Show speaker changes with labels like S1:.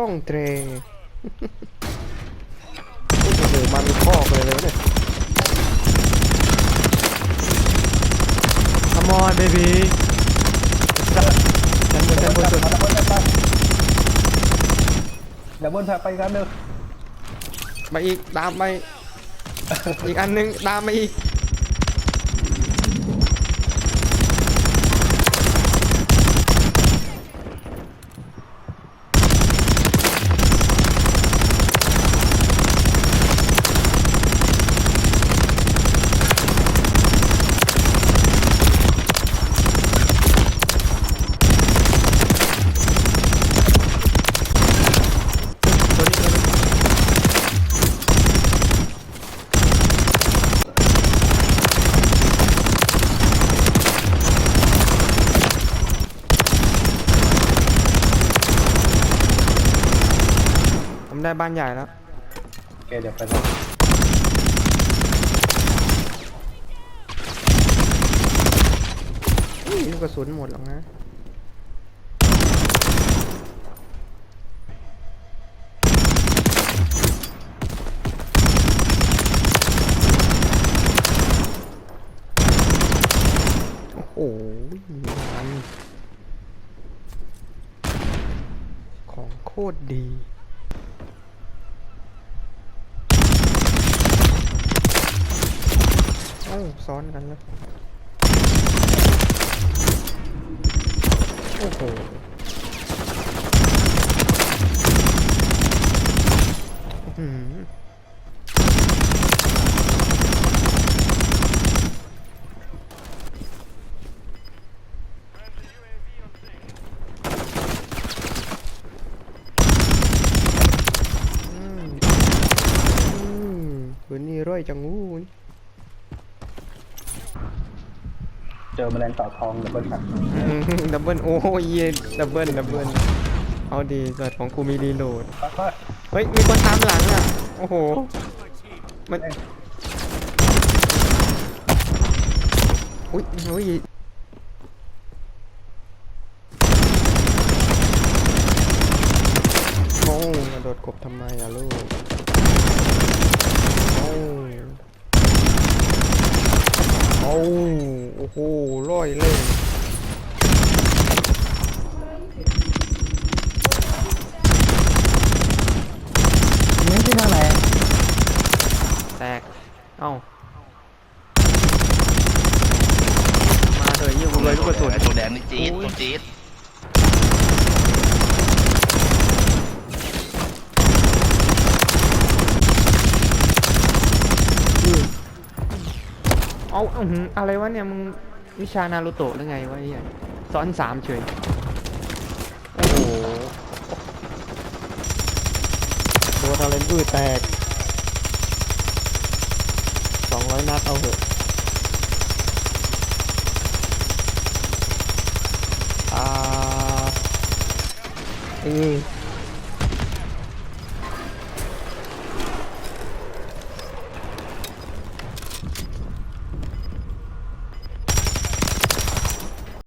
S1: ข้องเตรโอ้โหมันมีข้อเลยเลยวะเนี่ย Come on baby ฉันบนฉันบนฉันบน
S2: ดับเบิลไปดับเบิลไปกันเด้อ
S1: ไปอีกตามไปอีกอันหนึงตามมาอีก ได้บ้านใหญ่แล้ว
S2: โอเคเดี๋ยวไปต่อ
S1: อุ้ยลูกกระสุนหมดหรอกนะ โอ้โหมันของโคตรดี อ้าซ้อนกันแล้ว โอ้โห อืมอืมปืนนี่ร้อยจังงูน
S2: เจอแมลงเต่าทองดับเบิลครับ
S1: ดับเบิลโอ้ยดับเบิลดับเบิลเอาดีสัตว์ของกูมีรีโหลดเฮ้ยมีคนตามหลังอะโอ้โหมันอุ้ยอุ้ยโอ้กระโดดกบทำไมอะลูกโอ้โอ้โอ้โหร้ อยเล่น
S2: นี่ที่ทางไหน
S1: แตก เอ้า มาเถอะยี่กูเลยลูกกระสุน
S3: ไอ้ตัวแดงนี่จี๊ดตัวจี๊ด
S1: เอาอื้อหืออะไรวะเนี่ยมึง วิชานารูโตะหรือไงวะไอ้เหี้ยซ้อนสามเฉย โอ้โหโดนอะไรอื้อแตกสองร้อยนัดเอาเถอะอ่าเออ